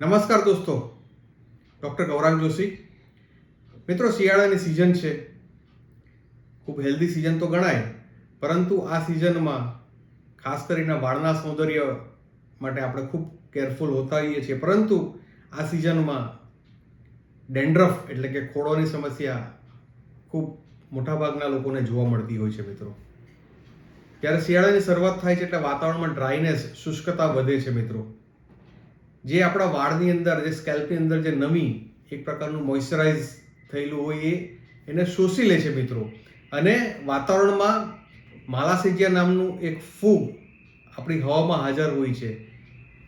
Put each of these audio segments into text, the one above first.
નમસ્કાર દોસ્તો, ડૉક્ટર ગૌરાંગ જોશી. મિત્રો, શિયાળાની સિઝન છે. ખૂબ હેલ્ધી સિઝન તો ગણાય, પરંતુ આ સિઝનમાં ખાસ કરીને વાળના સૌંદર્ય માટે આપણે ખૂબ કેરફુલ હોતા હોઈએ છીએ. પરંતુ આ સિઝનમાં ડેન્ડ્રફ એટલે કે ખોડોની સમસ્યા ખૂબ મોટાભાગના લોકોને જોવા મળતી હોય છે, મિત્રો. જ્યારે શિયાળાની શરૂઆત થાય છે એટલે વાતાવરણમાં ડ્રાયનેસ શુષ્કતા વધે છે, મિત્રો. જે આપણા વાળની અંદર, જે સ્કેલ્પની અંદર જે નમી, એક પ્રકારનું મોઇશ્ચરાઇઝ થયેલું હોય એ એને શોષી લે છે મિત્રો. અને વાતાવરણમાં માલાસિજિયા નામનું એક ફૂગ આપણી હવામાં હાજર હોય છે.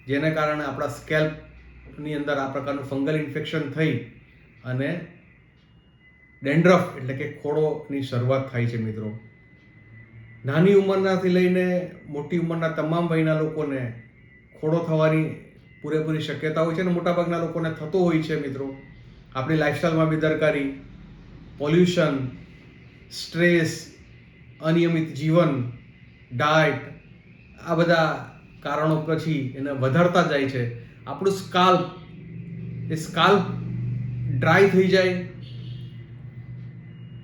જેને કારણે આપણા સ્કેલ્પની અંદર આ પ્રકારનું ફંગલ ઇન્ફેક્શન થઈ અને ડેન્ડ્રફ એટલે કે ખોડોની શરૂઆત થાય છે મિત્રો. નાની ઉંમરનાથી લઈને મોટી ઉંમરના તમામ વયના લોકોને ખોડો થવાની પૂરેપૂરી શક્યતા હોય છે અને મોટાભાગના લોકોને થતો હોય છે મિત્રો. આપણી લાઇફસ્ટાઈલમાં બેદરકારી પોલ્યુશન સ્ટ્રેસ અનિયમિત જીવન ડાયટ આ બધા કારણો પછી એને વધારતા જાય છે. આપણું સ્કાલ્પ એ સ્કાલ્પ ડ્રાય થઈ જાય,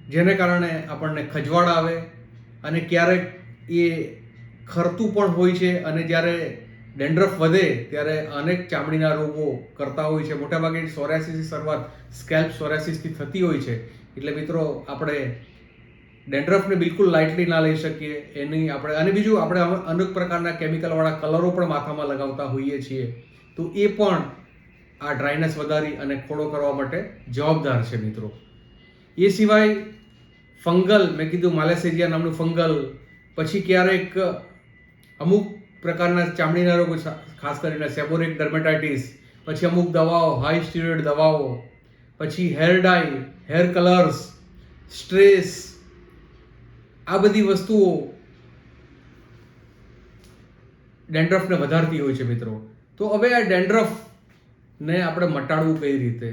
જેને કારણે આપણને ખજવાળ આવે અને ક્યારેક એ ખરતું પણ હોય છે અને જ્યારે ડેન્ડ્રફ વધે ત્યારે અનેક ચામડીના રોગો કરતા હોય છે. મોટાભાગે સોરાસિસની શરૂઆત સ્કેલ્પ સોરાસિસથી થતી હોય છે. એટલે મિત્રો, આપણે ડેન્ડ્રફને બિલકુલ લાઇટલી ના લઈ શકીએ. એની આપણે, અને બીજું, આપણે અનેક પ્રકારના કેમિકલવાળા કલરો પણ માથામાં લગાવતા હોઈએ છીએ. તો એ પણ આ ડ્રાયનેસ વધારી અને ખોડો કરવા માટે જવાબદાર છે મિત્રો. એ સિવાય ફંગલ, મેં કીધું માલેસેરિયા નામનું ફંગલ, પછી ક્યારેક અમુક પ્રકારના ચામડીના રોગો ખાસ કરીને સેબોરિક ડર્મેટાઇટિસ પછી અમુક દવાઓ હાઈ સ્ટીરોઇડ દવાઓ, પછી hair dye hair colours stress આ બધી વસ્તુઓ ડેન્ડ્રફને વધારતી હોય છે મિત્રો. તો હવે આ ડેન્ડ્રફને આપણે મટાડવું કઈ રીતે?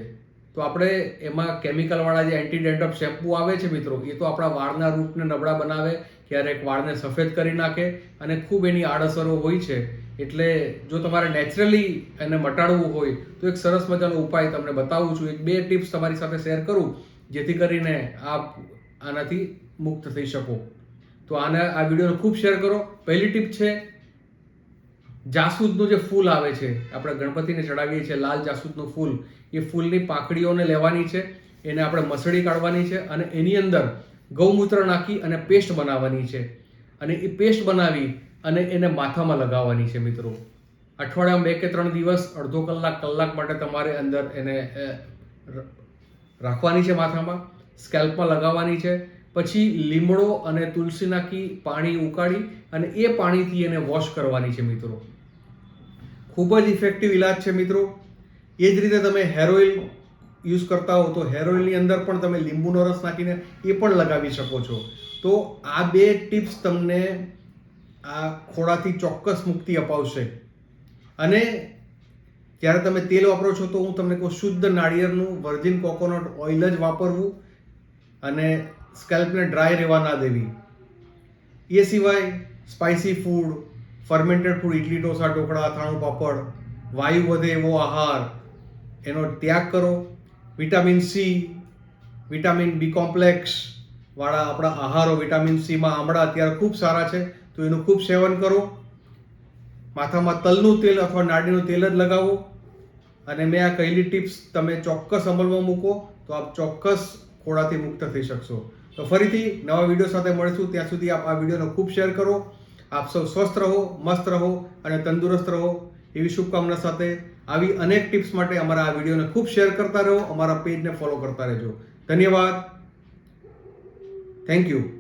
તો આપણે એમાં કેમિકલવાળા જે એન્ટી ડેન્ડ્રફ શેમ્પૂ આવે છે મિત્રો, એ તો આપણા વાળના રૂટને નબળા બનાવે, ક્યારેક વાળને સફેદ કરી નાખે અને ખૂબ એની આડઅસરો હોય છે. એટલે જો તમારે નેચરલી એને મટાડવું હોય, તો એક સરસ મજાનો ઉપાય તમને બતાવું છું. એક બે ટિપ્સ તમારી સાથે શેર કરું, જેથી કરીને આપ આનાથી મુક્ત થઈ શકો. તો આને આ વિડીયોને ખૂબ શેર કરો. પહેલી ટીપ છે જાસૂદનું જે ફૂલ આવે છે, આપણે ગણપતિને ચડાવીએ છીએ, લાલ જાસૂદનું ફૂલ, એ ફૂલની પાંખડીઓને લેવાની છે, એને આપણે મસળી કાઢવાની છે અને એની અંદર ગૌમૂત્ર નાખી અને પેસ્ટ બનાવવાની છે. અને એ પેસ્ટ બનાવી અને એને માથામાં લગાવવાની છે મિત્રો. અઠવાડિયામાં બે કે ત્રણ દિવસ, અડધો કલાક કલાક માટે તમારે અંદર એને રાખવાની છે માથામાં, સ્કેલ્પમાં લગાવવાની છે. પછી લીમડો અને તુલસી નાખી પાણી ઉકાળી અને એ પાણીથી એને વોશ કરવાની છે મિત્રો. ખૂબ જ ઇફેક્ટિવ ઇલાજ છે મિત્રો. એ જ રીતે તમે હેર ઓઇલ યુઝ કરતા હો તો હેર ઓઇલની અંદર પણ તમે લીંબુનો રસ નાખીને એ પણ લગાવી શકો છો. તો આ બે ટિપ્સ તમને આ ખોળાથી ચોક્કસ મુક્તિ અપાવશે. અને જ્યારે તમે તેલ વાપરો છો તો હું તમને કહું શુદ્ધ નાળિયેરનું વર્જિન કોકોનટ ઓઇલ જ વાપરવું અને સ્કેલ્પને ડ્રાય રહેવા ના દેવી. એ સિવાય spicy food fermented food idli dosa, dhokla, અથાણું, પાપડ, વાયુ વધે એવો આહાર, એનો ત્યાગ કરો. Vitamin C vitamin B complex વાળા આપણા આહારો વિટામિન સીમાં આમળા અત્યારે ખૂબ સારા છે, તો એનું ખૂબ સેવન કરો. માથામાં તલનું તેલ અથવા નાળીનું તેલ જ લગાવો. અને મેં આ કહેલી ટિપ્સ તમે ચોક્કસ અમલમાં મૂકો, તો આપ ચોક્કસ ખોડાથી મુક્ત થઈ શકશો. તો ફરીથી નવા વીડિયો સાથે મળીશું. ત્યાં સુધી આપ આ વિડીયોનો ખૂબ શેર કરો. આપ સૌ સ્વસ્થ રહો, મસ્ત રહો અને તંદુરસ્ત રહો. એવી શુભકામના સાથે આવી અનેક ટિપ્સ માટે અમારા આ વિડીયોને ખૂબ શેર કરતા રહો, અમારા પેજને ફોલો કરતા રહેજો. ધન્યવાદ. Thank you.